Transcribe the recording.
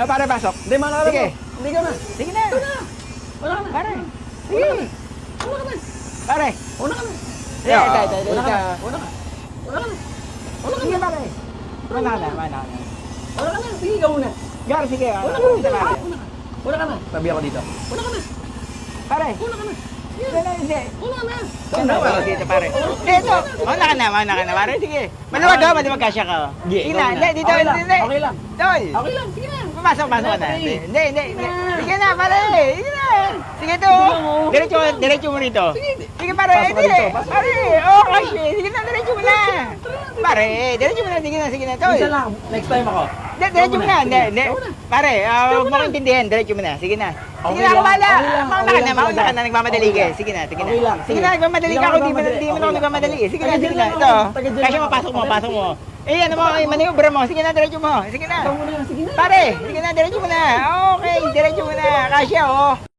Ah, pare, pasok. Hindi, malala Sige. mo. Hindi ka na. Sige na. Wala ka na. Pare. Wala ka Sige. na. Wala ka na. Pare. Wala ka na. Sige, ito, ito, ito. Wala ka ito. na. Wala ka na. Wala ka na. Wala ka Sige, na. pare. Wala na, wala na. Wala ka na. Sige, ikaw muna. Gar, sige. ah, Wala ka na. ito. Wala ka. Wala ka na. Tabi ako dito. Wala ka na. Pare. Wala ka na. Hindi, hindi, hindi. Wala ka na. Ano ba dito, pare? Hindi, ito. Mauna ka na, mauna ka na, pare. Sige. Maluwag ka, maluwag ka. oh. Sige, Sige na, hindi, dito, Okay lang, okay lang. Tol. Okay lang. Sige na. Pumasok, pasok na. Hindi, hindi, hindi. Sige na. Pare. Sige na. Sige to. Oh. Diretso, diretso mo rito. Sige. Sige, pare. Hindi. Pare. Oh, kasi. Sige na, diretso mo na. Pare, diretso mo na. Sige na, sige na. Isa lang. Next time ako. Hindi, diretso mo na. Hindi, hindi. Pare, ah, huwag mo intindihan. Diretso mo na. Sige na. Sige na, lang, Mauna ka na, mauna ka na. Nagmamadali ka. Sige na, sige na. Sige na, nagmamadali Hindi ka. ako Kung di mo na ako nagmamadali. Sige na, sige na. Ito. Kasi mapasok mo, pasok mo. Eh, ano mo, eh, maniobra mo. Sige na, diretso mo. Sige na. Sige na. Pare, sige na, diretso mo na. Okay, diretso mo na. Kasya, oh.